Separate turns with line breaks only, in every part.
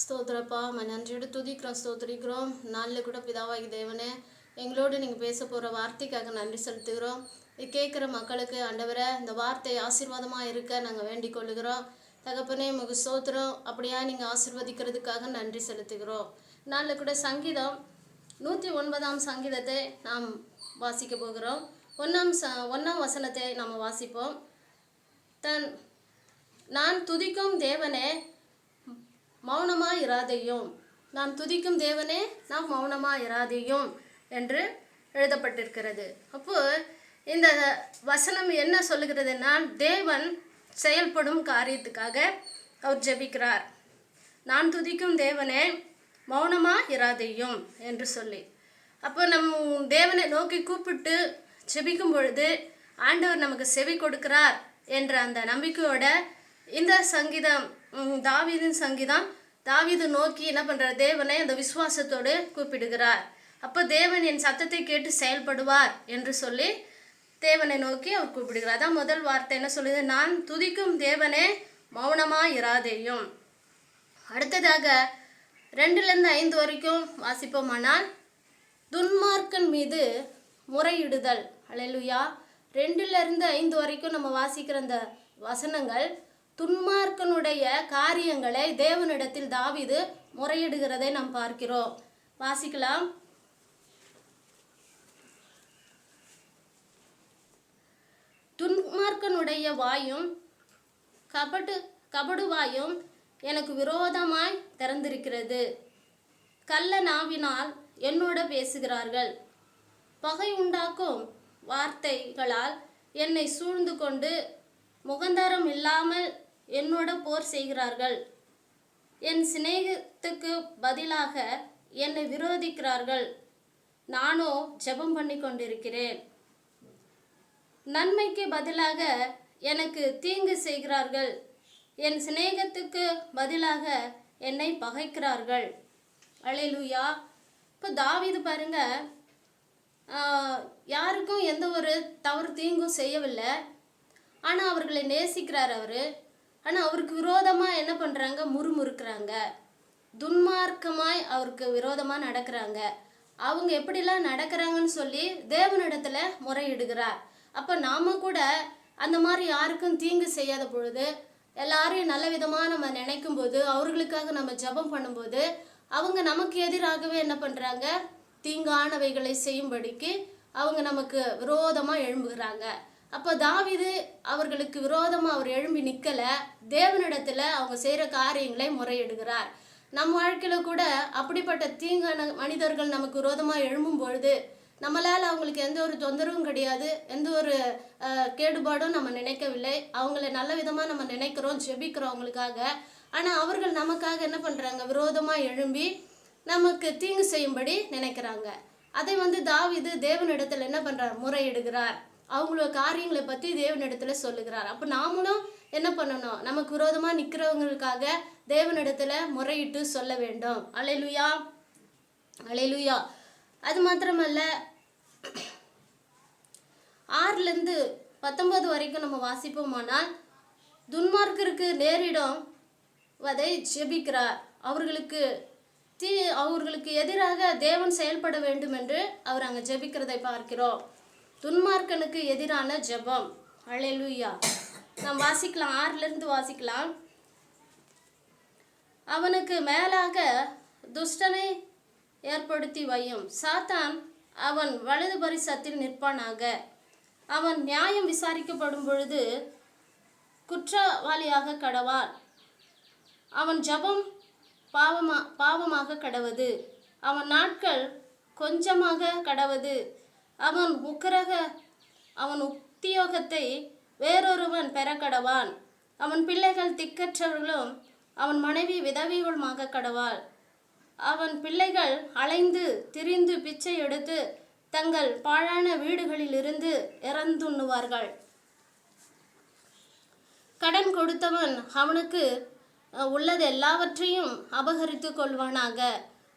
ஸ்தோத்திரப்பா நன்றியோடு துதிக்கிறோம் ஸ்தோத்திரிக்கிறோம். நாளில் கூட பிதாவாகி தேவனே எங்களோடு நீங்கள் பேச போகிற வார்த்தைக்காக நன்றி செலுத்துகிறோம். இது கேட்குற மக்களுக்கு ஆண்டவரை இந்த வார்த்தை ஆசீர்வாதமாக இருக்க நாங்கள் வேண்டிக் கொள்ளுகிறோம். தகப்பனே உமக்கு ஸ்தோத்திரம். அப்படியா நீங்கள் ஆசிர்வதிக்கிறதுக்காக நன்றி செலுத்துகிறோம். நாளில் கூட சங்கீதம் நூற்றி ஒன்பதாம் சங்கீதத்தை நாம் வாசிக்க போகிறோம். ஒன்றாம் ச ஒன்றாம் வசனத்தை நாம் வாசிப்போம். தன் நான் துதிக்கும் தேவனே மௌனமாக இராதையும் நான் துதிக்கும் தேவனே நாம் மௌனமாக இராதையும் என்று எழுதப்பட்டிருக்கிறது. அப்போ இந்த வசனம் என்ன சொல்லுகிறதுனா தேவன் செயல்படும் காரியத்துக்காக அவர் ஜெபிக்கிறார். நான் துதிக்கும் தேவனே மௌனமா இராதையும் என்று சொல்லி. அப்போ நம் தேவனை நோக்கி கூப்பிட்டு செபிக்கும் பொழுது ஆண்டவர் நமக்கு செவி கொடுக்கிறார் என்ற அந்த நம்பிக்கையோட இந்த சங்கீதம் தாவீதின் சங்கீதம் தாவீது நோக்கி என்ன பண்ணுற தேவனை அந்த விசுவாசத்தோடு கூப்பிடுகிறார். அப்போ தேவன் என் சத்தத்தை கேட்டு செயல்படுவார் என்று சொல்லி தேவனை நோக்கி அவர் கூப்பிடுகிறார். அதான் முதல் வார்த்தை. என்ன சொல்லுது? நான் துதிக்கும் தேவனே மௌனமாக இராதேயும் அடுத்ததாக ரெண்டுலேருந்து ஐந்து வரைக்கும் வாசிப்போமானால் துன்மார்க்கன் மீது முறையிடுதல். அலையலுயா. ரெண்டுலேருந்து ஐந்து வரைக்கும் நம்ம வாசிக்கிற அந்த வசனங்கள் துன்மார்க்கனுடைய காரியங்களை தேவனிடத்தில் தாவிது முறையிடுகிறதை நாம் பார்க்கிறோம். வாசிக்கலாம். துன்மார்க்கனுடைய வாயும் கபடு கபடுவாயும் எனக்கு விரோதமாய் திறந்திருக்கிறது. கள்ள நாவினால் என்னோட பேசுகிறார்கள். பகை உண்டாக்கும் வார்த்தைகளால் என்னை சூழ்ந்து கொண்டு முகந்தரம் இல்லாமல் என்னோட போர் செய்கிறார்கள். என் சிநேகத்துக்கு பதிலாக என்னை விரோதிக்கிறார்கள். நானோ ஜெபம் பண்ணி கொண்டிருக்கிறேன். நன்மைக்கு பதிலாக எனக்கு தீங்கு செய்கிறார்கள். என் சிநேகத்துக்கு பதிலாக என்னை பகைக்கிறார்கள். அலையலுயா. இப்போ தாவிது பாருங்க. யாருக்கும் எந்த ஒரு தவறு தீங்கும் செய்யவில்லை. ஆனால் அவர்களை நேசிக்கிறார் அவர். ஆனால் அவருக்கு விரோதமாக என்ன பண்ணுறாங்க முறுமுறுக்கிறாங்க. துன்மார்க்கமாய் அவருக்கு விரோதமாக நடக்கிறாங்க. அவங்க எப்படிலாம் நடக்கிறாங்கன்னு சொல்லி தேவனிடத்தில் முறையிடுகிறார். அப்போ நாம கூட அந்த மாதிரி யாருக்கும் தீங்கு செய்யாத பொழுது எல்லாரையும் நல்ல விதமாக நம்ம நினைக்கும் போது அவர்களுக்காக நம்ம ஜெபம் பண்ணும்போது அவங்க நமக்கு எதிராகவே என்ன பண்ணுறாங்க தீங்கானவைகளை செய்யும்படிக்கு அவங்க நமக்கு விரோதமாக எழும்புகிறாங்க. அப்போ தாவிது அவர்களுக்கு விரோதமாக அவர் எழும்பி நிற்கலை தேவனிடத்தில் அவங்க செய்கிற காரியங்களை முறையிடுகிறார். நம் வாழ்க்கையில் கூட அப்படிப்பட்ட தீங்கான மனிதர்கள் நமக்கு விரோதமாக எழும்பும் பொழுது நம்மளால் அவங்களுக்கு எந்த ஒரு தொந்தரவும் கிடையாது. எந்த ஒரு கேடுபாடும் நம்ம நினைக்கவில்லை. அவங்கள நல்ல விதமாக நம்ம நினைக்கிறோம் ஜெபிக்கிறோம் அவங்களுக்காக. ஆனால் அவர்கள் நமக்காக என்ன பண்ணுறாங்க விரோதமாக எழும்பி நமக்கு தீங்கு செய்யும்படி நினைக்கிறாங்க. அதை வந்து தாவிது தேவனிடத்தில் என்ன பண்ணுறார் முறையிடுகிறார். அவங்களோட காரியங்களை பற்றி தேவனிடத்தில் சொல்லுகிறார். அப்போ நாமளும் என்ன பண்ணணும்? நமக்கு விரோதமாக நிற்கிறவங்களுக்காக தேவனிடத்தில் முறையிட்டு சொல்ல வேண்டும். அலைலுயா அலைலுயா அது மாத்திரமல்ல ஆறுலேருந்து பத்தொன்பது வரைக்கும் நம்ம வாசிப்போமானால் துன்மார்க்கருக்கு நேரிடும் வதை ஜெபிக்கிறார். அவர்களுக்கு தீ அவர்களுக்கு எதிராக தேவன் செயல்பட வேண்டும் என்று அவர் அங்கே ஜெபிக்கிறதை பார்க்கிறோம். துன்மார்க்கனுக்கு எதிரான ஜெபம். அலையலுயா நாம் வாசிக்கலாம் ஆறிலிருந்து வாசிக்கலாம். அவனுக்கு மேலாக துஷ்டனை ஏற்படுத்தி வையும். சாத்தான் அவன் வலது பரிசத்தில் நிற்பானாக. அவன் நியாயம் விசாரிக்கப்படும் பொழுது குற்றவாளியாக கடவான் அவன் ஜெபம் பாவமா பாவமாக கடவது. அவன் நாட்கள் கொஞ்சமாக கடவது. அவன் உக்கிரக அவன் உத்தியோகத்தை வேறொருவன் பெற கடவான் அவன் பிள்ளைகள் திக்கற்றவர்களும் அவன் மனைவி விதவிகளுமாக கடவாள். அவன் பிள்ளைகள் அலைந்து திரிந்து பிச்சை எடுத்து தங்கள் பாழான வீடுகளிலிருந்து இறந்துண்ணுவார்கள். கடன் கொடுத்தவன் அவனுக்கு உள்ளது எல்லாவற்றையும் அபகரித்து கொள்வானாக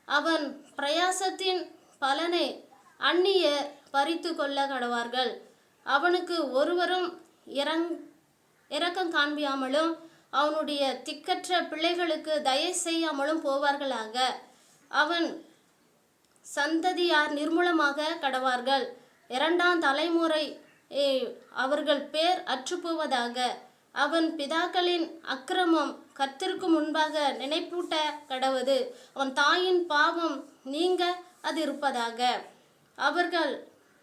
அவன் பிரயாசத்தின் பலனை அந்நியர் பறித்து கொள்ள கடவார்கள். அவனுக்கு ஒருவரும் இறங் இரக்கம் காண்பியாமலும் அவனுடைய திக்கற்ற பிள்ளைகளுக்கு தயை செய்யாமலும் போவார்களாக. அவன் சந்ததியார் நிர்மூலமாக கடவார்கள். இரண்டாம் தலைமுறை அவர்கள் பேர் அற்றுப்போவதாக. அவன் பிதாக்களின் அக்கிரமம் கத்திற்கு முன்பாக நினைப்பூட்ட கடவுது. அவன் தாயின் பாவம் நீங்க அது இருப்பதாக அவர்கள்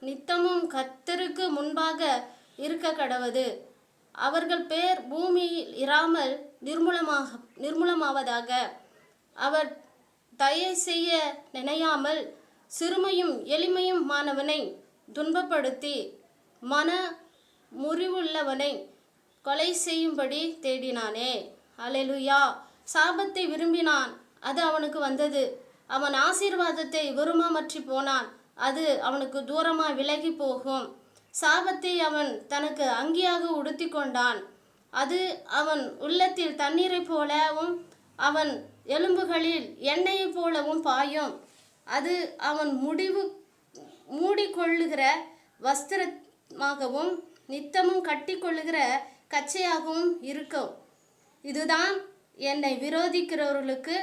நித்தமும் கத்தருக்கு முன்பாக இருக்க கடவது. அவர்கள் பேர் பூமியில் இராமல் நிர்மூலமாக நிர்மூலமாவதாக. அவர் தயை செய்ய நினையாமல் சிறுமையும் எளிமையும் மாணவனை துன்பப்படுத்தி மன முறிவுள்ளவனை கொலை செய்யும்படி தேடினானே. அலெலுயா சாபத்தை விரும்பினான். அது அவனுக்கு வந்தது. அவன் ஆசீர்வாதத்தை விரும்பமற்றி போனான். அது அவனுக்கு தூரமாக விலகி போகும். சாபத்தை அவன் தனக்கு அங்கியாக உடுத்தி கொண்டான். அது அவன் உள்ளத்தில் தண்ணீரைப் போலவும் அவன் எலும்புகளில் எண்ணெயைப் போலவும் பாயும். அது அவன் முடிவு மூடிக்கொள்ளுகிற வஸ்திரமாகவும் நித்தமும் கட்டிக்கொள்ளுகிற கச்சையாகவும் இருக்கும். இதுதான் என்னை விரோதிக்கிறவர்களுக்கு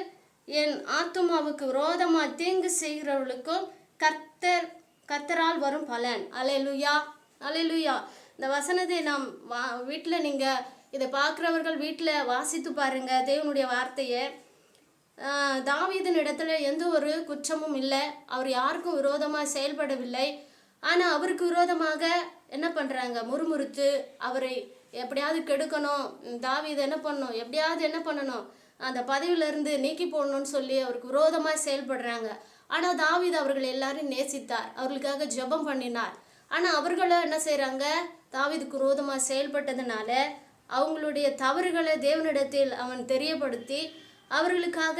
என் ஆத்துமாவுக்கு விரோதமாக தீங்கு செய்கிறவர்களுக்கும் கர்த்தர் கர்த்தரால் வரும் பலன். அலையலுயா அலையலுயா இந்த வசனத்தை நாம் வா வீட்டில் நீங்கள் இதை பார்க்குறவர்கள் வீட்டில் வாசித்து பாருங்க. தேவனுடைய வார்த்தையை. தாவீதன் தாவீதின் இடத்துல எந்த ஒரு குற்றமும் இல்லை. அவர் யாருக்கும் விரோதமாக செயல்படவில்லை. ஆனால் அவருக்கு விரோதமாக என்ன பண்ணுறாங்க முறுமுறுத்து அவரை எப்படியாவது கெடுக்கணும். தாவீது என்ன பண்ணணும் எப்படியாவது என்ன பண்ணணும்? அந்த பதவியிலேருந்து நீக்கி போடணும்னு சொல்லி அவருக்கு விரோதமாக செயல்படுறாங்க. ஆனால் தாவீது அவர்கள் எல்லாரும் நேசித்தார். அவர்களுக்காக ஜெபம் பண்ணினார். ஆனால் அவர்களும் என்ன செய்கிறாங்க தாவிதுக்கு விரோதமாக செயல்பட்டதுனால அவங்களுடைய தவறுகளை தேவனிடத்தில் அவன் தெரியப்படுத்தி அவர்களுக்காக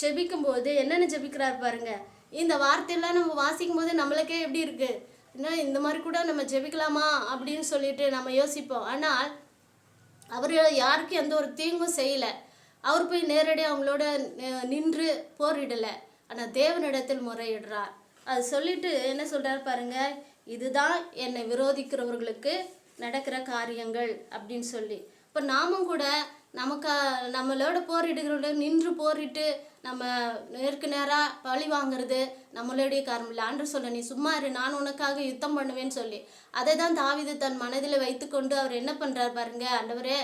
ஜெபிக்கும்போது என்னென்ன ஜெபிக்கிறார் பாருங்க. இந்த வார்த்தையெல்லாம் நம்ம வாசிக்கும் போது நம்மளுக்கே எப்படி இருக்கு? என்ன இந்த மாதிரி கூட நம்ம ஜெபிக்கலாமா அப்படின்னு சொல்லிட்டு நம்ம யோசிப்போம். ஆனால் அவர் யாருக்கும் எந்த ஒரு தீங்கும் செய்யலை. அவர் போய் நேரடியாக அவங்களோட நின்று போரிடலை ஆனால் தேவனிடத்தில் முறையிடுறார். அது சொல்லிட்டு என்ன சொல்கிறார் பாருங்க இதுதான் என்னை விரோதிக்கிறவர்களுக்கு நடக்கிற காரியங்கள் அப்படின்னு சொல்லி. இப்போ நாமும் கூட நமக்கு நம்மளோட போரிடுகிறோட நின்று போரிட்டு நம்ம நேருக்கு நேராக பழி வாங்குறது நம்மளுடைய காரணம் இல்லை. ஆண்டு சொல்ல நீ சும்மா இரு நான் உனக்காக யுத்தம் பண்ணுவேன்னு சொல்லி. அதை தான் தாவீது தன் மனதில் வைத்துக்கொண்டு அவர் என்ன பண்ணுறார் பாருங்க ஆண்டவரே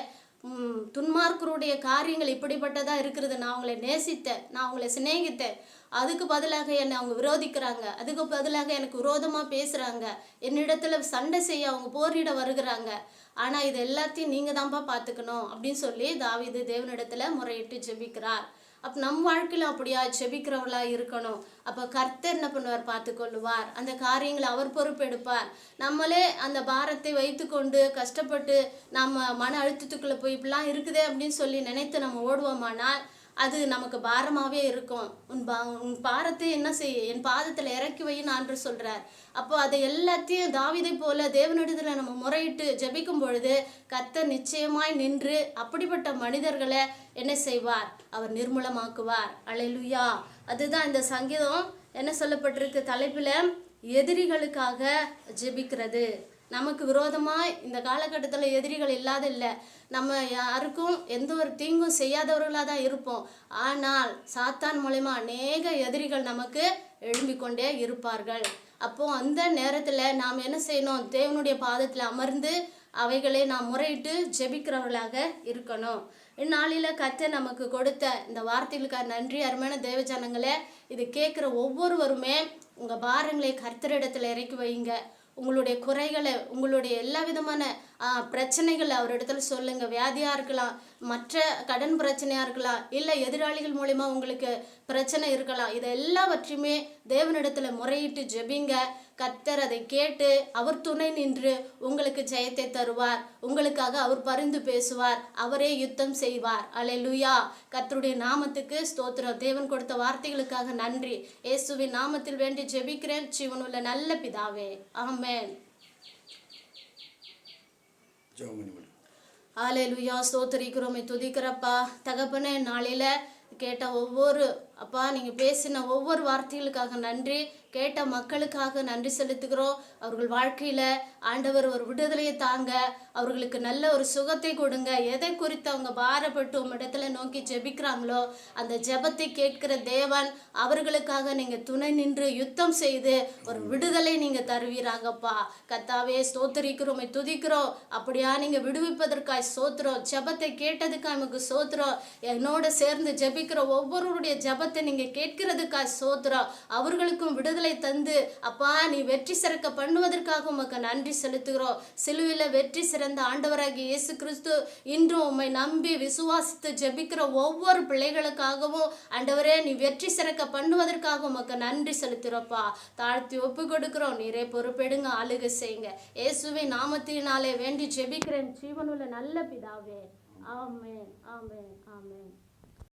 துன்மார்க்கருடைய காரியங்கள் இப்படிப்பட்டதாக இருக்கிறது. நான் அவங்களை நேசித்தேன். நான் அவங்களை சிநேகித்தேன். அதுக்கு பதிலாக என்னை அவங்க விரோதிக்கிறாங்க. அதுக்கு பதிலாக எனக்கு விரோதமாக பேசுகிறாங்க என்னிடத்துல சண்டை செய்ய அவங்க போரிட வருகிறாங்க. ஆனால் இது எல்லாத்தையும் நீங்கள் தான்ப்பா பார்த்துக்கணும் அப்படின்னு சொல்லி தாவிது தேவனிடத்தில் முறையிட்டு ஜெபிக்கிறார். அப்போ நம் வாழ்க்கையில் அப்படியா செபிக்கிறவளாக இருக்கணும். அப்போ கர்த்தர் என்ன பண்ணுவார் பார்த்து கொள்ளுவார். அந்த காரியங்களை அவர் பொறுப்பெடுப்பார் நம்மளே அந்த பாரத்தை வைத்துக்கொண்டு கஷ்டப்பட்டு நம்ம மன அழுத்தத்துக்குள்ளே போய் இப்படிலாம் இருக்குதே அப்படின்னு சொல்லி நினைத்து நம்ம ஓடுவோமானால் அது நமக்கு பாரமாகவே இருக்கும். உன் பா உன் பாரத்தை என்ன செய் என் பாதத்தில் இறக்கி வைன்னு ஆண்டு சொல்கிறார் அப்போ அதை எல்லாத்தையும் தாவிதை போல தேவனிடத்தில் நம்ம முறையிட்டு ஜபிக்கும் பொழுது கத்தர் நிச்சயமாய் நின்று அப்படிப்பட்ட மனிதர்களை என்ன செய்வார்? அவர் நிர்மூலமாக்குவார். அலையிலுயா. அதுதான் இந்த சங்கீதம். என்ன சொல்லப்பட்டிருக்கு? தலைப்பில் எதிரிகளுக்காக ஜெபிக்கிறது. நமக்கு விரோதமாக இந்த காலகட்டத்தில் எதிரிகள் இல்லாத இல்லை. நம்ம யாருக்கும் எந்த ஒரு தீங்கும் செய்யாதவர்களாக தான் இருப்போம். ஆனால் சாத்தான் மூலயமா அநேக எதிரிகள் நமக்கு எழும்பிக்கொண்டே இருப்பார்கள். அப்போ அந்த நேரத்தில் நாம் என்ன செய்யணும்? தேவனுடைய பாதத்தில் அமர்ந்து அவைகளை நாம் முறையிட்டு ஜெபிக்கிறவர்களாக இருக்கணும். இந்நாளில் கத்த நமக்கு கொடுத்த இந்த வார்த்தைகளுக்காக நன்றி. அருமையான தேவஜானங்களை இது கேட்குற ஒவ்வொருவருமே உங்கள் பாரங்களை கர்த்தரிடத்தில் இறக்கி வைங்க. உங்களுடைய குறைகளை உங்களுடைய எல்லா விதமான பிரச்சனைகள் பிரச்சனைகளை அவரிடத்துல சொல்லுங்க. வியாதியாக இருக்கலாம். மற்ற கடன் பிரச்சனையாக இருக்கலாம். இல்லை எதிராளிகள் மூலிமா உங்களுக்கு பிரச்சனை இருக்கலாம். இதை எல்லாவற்றையுமே தேவனிடத்தில் முறையிட்டு ஜெபிங்க. கத்தர் அதை கேட்டு அவர் துணை நின்று உங்களுக்கு ஜெயத்தை தருவார். உங்களுக்காக அவர் பரிந்து பேசுவார். அவரே யுத்தம் செய்வார். அலை லுயா கத்தருடைய நாமத்துக்கு ஸ்தோத்திரம். தேவன் கொடுத்த வார்த்தைகளுக்காக நன்றி. இயேசுவின் நாமத்தில் வேண்டி ஜெபிக்கிறேன். ஜீவனுள்ள நல்ல பிதாவே. ஆமேன்.
ஜெபம் பண்ணி
ஆலேலுயா ஸ்தோத்திரிக்கிறோமே துதிக்கிறப்பா. தகப்பனே நாளையில் கேட்ட ஒவ்வொரு அப்பா நீங்கள் பேசின ஒவ்வொரு வார்த்தைகளுக்காக நன்றி. கேட்ட மக்களுக்காக நன்றி செலுத்துகிறோம். அவர்கள் வாழ்க்கையில் ஆண்டவர் ஒரு விடுதலையை தாங்க அவர்களுக்கு நல்ல ஒரு சுகத்தை கொடுங்க. எதை குறித்து அவங்க பாரப்பட்டு உம்மிடத்தில் நோக்கி ஜெபிக்கிறாங்களோ அந்த ஜெபத்தை கேட்கிற தேவன் அவர்களுக்காக நீங்கள் துணை நின்று யுத்தம் செய்து ஒரு விடுதலை நீங்கள் தருவீராங்கப்பா கத்தாவே ஸ்தோத்தரிக்கிறோம் துதிக்கிறோம். அப்படியா நீங்கள் விடுவிப்பதற்காய் சோத்துறோம் ஜெபத்தை கேட்டதுக்காக நமக்கு சோத்துறோம் என்னோட சேர்ந்து ஜெபிக்கிற ஒவ்வொருவருடைய ஜெபத்தை நீங்கள் கேட்கிறதுக்காய் சோத்துறோம் அவர்களுக்கும் விடுதலை தந்து அப்பா நீ வெற்றி சிறக்க பண்ணுவதற்காக உமக்கு நன்றி செலுத்துகிறோம். சிலுவையில் வெற்றி சிறந்த ஆண்டவராகிய இயேசு கிறிஸ்து இன்றும் உம்மை நம்பி விசுவாசித்து ஜெபிக்கிற ஒவ்வொரு பிள்ளைகளுக்காகவும் ஆண்டவரே நீ வெற்றி சிறக்க பண்ணுவதற்காக உமக்கு நன்றி செலுத்துகிறோப்பா. தாழ்த்தி ஒப்பு கொடுக்கிறோம் நீரே பொறுப்பெடுங்க ஆளுகை செய்யுங்க. இயேசுவை நாமத்தினாலே வேண்டி ஜெபிக்கிறேன். ஜீவனுள்ள நல்ல பிதாவே. ஆமேன் ஆமேன் ஆமேன்.